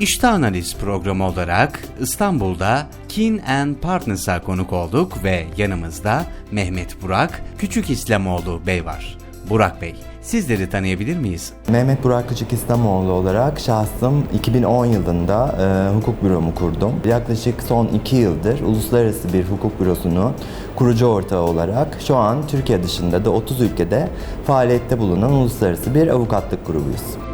İşte Analiz programı olarak İstanbul'da Kin and Partners'a konuk olduk ve yanımızda Mehmet Burak Küçük İslamoğlu Bey var. Burak Bey, sizleri tanıyabilir miyiz? Mehmet Burak Küçük İslamoğlu olarak şahsım 2010 yılında e, hukuk büromu kurdum. Yaklaşık son 2 yıldır uluslararası bir hukuk bürosunu kurucu ortağı olarak şu an Türkiye dışında da 30 ülkede faaliyette bulunan uluslararası bir avukatlık grubuyuz.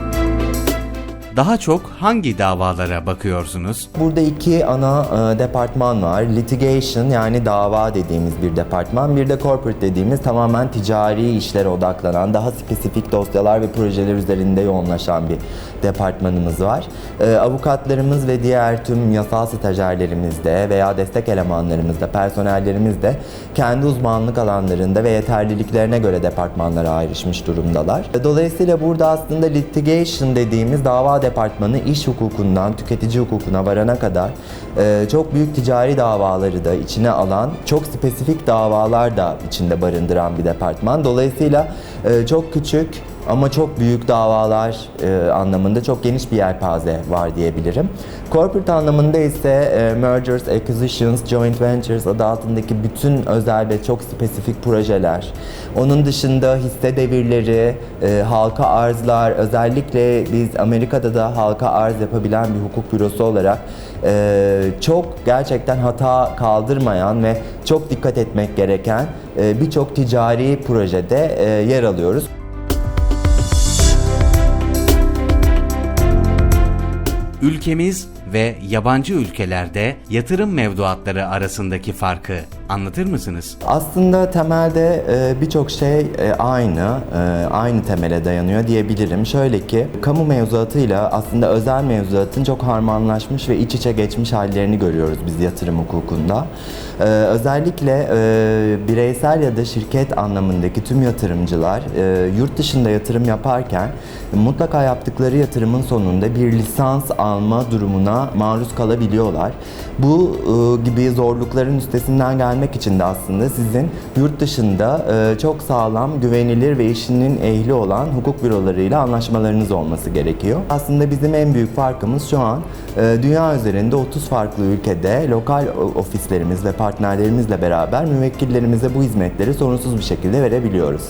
Daha çok hangi davalara bakıyorsunuz? Burada iki ana e, departman var. Litigation yani dava dediğimiz bir departman. Bir de corporate dediğimiz tamamen ticari işlere odaklanan, daha spesifik dosyalar ve projeler üzerinde yoğunlaşan bir departmanımız var. E, avukatlarımız ve diğer tüm yasal stajyerlerimiz de veya destek elemanlarımız da, personellerimiz de kendi uzmanlık alanlarında ve yeterliliklerine göre departmanlara ayrışmış durumdalar. Dolayısıyla burada aslında litigation dediğimiz dava departmanı iş hukukundan tüketici hukukuna varana kadar e, çok büyük ticari davaları da içine alan, çok spesifik davalar da içinde barındıran bir departman. Dolayısıyla e, çok küçük ama çok büyük davalar e, anlamında çok geniş bir yelpaze var diyebilirim. Corporate anlamında ise e, mergers, acquisitions, joint ventures adı altındaki bütün özel ve çok spesifik projeler. Onun dışında hisse devirleri, e, halka arzlar, özellikle biz Amerika'da da halka arz yapabilen bir hukuk bürosu olarak çok gerçekten hata kaldırmayan ve çok dikkat etmek gereken e, birçok ticari projede e, yer alıyoruz. Ülkemiz ve yabancı ülkelerde yatırım mevduatları arasındaki farkı anlatır mısınız? Aslında temelde e, birçok şey e, aynı, e, aynı temele dayanıyor diyebilirim. Şöyle ki, kamu mevzuatıyla aslında özel mevzuatın çok harmanlaşmış ve iç içe geçmiş hallerini görüyoruz biz yatırım hukukunda. Özellikle bireysel ya da şirket anlamındaki tüm yatırımcılar yurt dışında yatırım yaparken mutlaka yaptıkları yatırımın sonunda bir lisans alma durumuna maruz kalabiliyorlar. Bu gibi zorlukların üstesinden gelmek gelmek için de aslında sizin yurt dışında e, çok sağlam, güvenilir ve işinin ehli olan hukuk bürolarıyla anlaşmalarınız olması gerekiyor. Aslında bizim en büyük farkımız şu an e, dünya üzerinde 30 farklı ülkede lokal ofislerimiz ve partnerlerimizle beraber müvekkillerimize bu hizmetleri sorunsuz bir şekilde verebiliyoruz.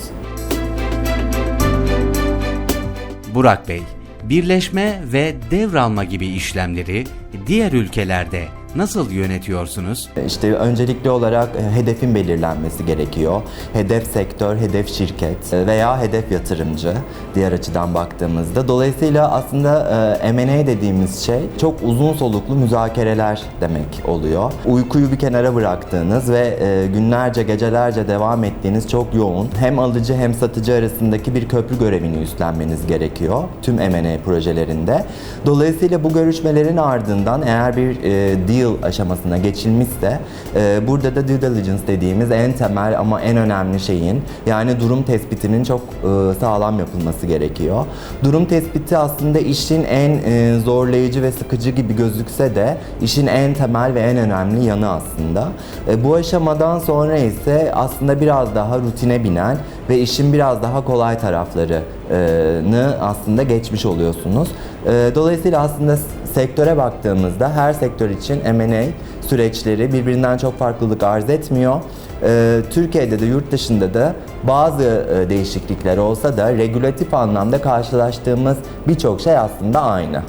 Burak Bey, birleşme ve devralma gibi işlemleri diğer ülkelerde nasıl yönetiyorsunuz? İşte öncelikli olarak e, hedefin belirlenmesi gerekiyor. Hedef sektör, hedef şirket e, veya hedef yatırımcı diğer açıdan baktığımızda. Dolayısıyla aslında e, M&A dediğimiz şey çok uzun soluklu müzakereler demek oluyor. Uykuyu bir kenara bıraktığınız ve günlerce, gecelerce devam ettiğiniz çok yoğun hem alıcı hem satıcı arasındaki bir köprü görevini üstlenmeniz gerekiyor tüm M&A projelerinde. Dolayısıyla bu görüşmelerin ardından eğer bir deal deal aşamasına geçilmişse e, burada da due diligence dediğimiz en temel ama en önemli şeyin yani durum tespitinin çok e, sağlam yapılması gerekiyor. Durum tespiti aslında işin en e, zorlayıcı ve sıkıcı gibi gözükse de işin en temel ve en önemli yanı aslında. E, bu aşamadan sonra ise aslında biraz daha rutine binen ve işin biraz daha kolay taraflarını aslında geçmiş oluyorsunuz. E, dolayısıyla aslında sektöre baktığımızda her sektör için M&A süreçleri birbirinden çok farklılık arz etmiyor. Ee, Türkiye'de de yurt dışında da bazı e, değişiklikler olsa da regülatif anlamda karşılaştığımız birçok şey aslında aynı.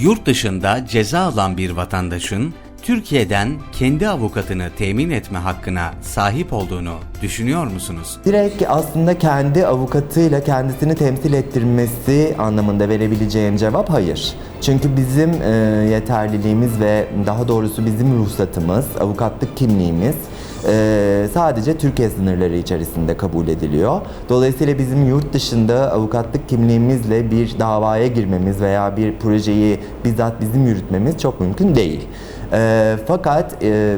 Yurt dışında ceza alan bir vatandaşın Türkiye'den kendi avukatını temin etme hakkına sahip olduğunu düşünüyor musunuz? Direkt aslında kendi avukatıyla kendisini temsil ettirmesi anlamında verebileceğim cevap hayır. Çünkü bizim e, yeterliliğimiz ve daha doğrusu bizim ruhsatımız, avukatlık kimliğimiz e, sadece Türkiye sınırları içerisinde kabul ediliyor. Dolayısıyla bizim yurt dışında avukatlık kimliğimizle bir davaya girmemiz veya bir projeyi bizzat bizim yürütmemiz çok mümkün değil. E, fakat e,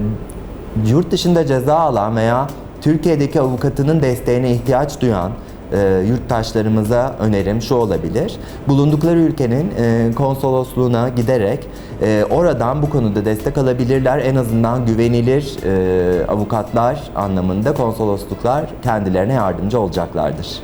yurt dışında ceza alan veya Türkiye'deki avukatının desteğine ihtiyaç duyan e, yurttaşlarımıza önerim şu olabilir. Bulundukları ülkenin e, konsolosluğuna giderek e, oradan bu konuda destek alabilirler. En azından güvenilir e, avukatlar anlamında konsolosluklar kendilerine yardımcı olacaklardır.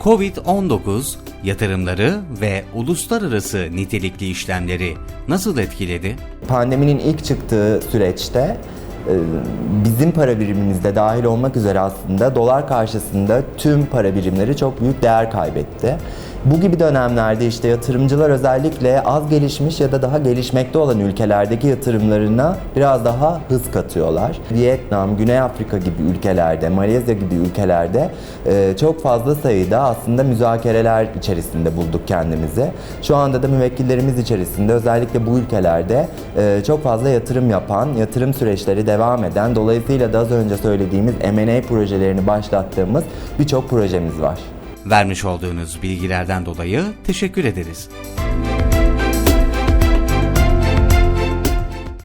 Covid-19 yatırımları ve uluslararası nitelikli işlemleri nasıl etkiledi? Pandeminin ilk çıktığı süreçte bizim para birimimizde dahil olmak üzere aslında dolar karşısında tüm para birimleri çok büyük değer kaybetti. Bu gibi dönemlerde işte yatırımcılar özellikle az gelişmiş ya da daha gelişmekte olan ülkelerdeki yatırımlarına biraz daha hız katıyorlar. Vietnam, Güney Afrika gibi ülkelerde, Malezya gibi ülkelerde e, çok fazla sayıda aslında müzakereler içerisinde bulduk kendimizi. Şu anda da müvekkillerimiz içerisinde özellikle bu ülkelerde e, çok fazla yatırım yapan, yatırım süreçleri devam eden, dolayısıyla da az önce söylediğimiz M&A projelerini başlattığımız birçok projemiz var. Vermiş olduğunuz bilgilerden dolayı teşekkür ederiz.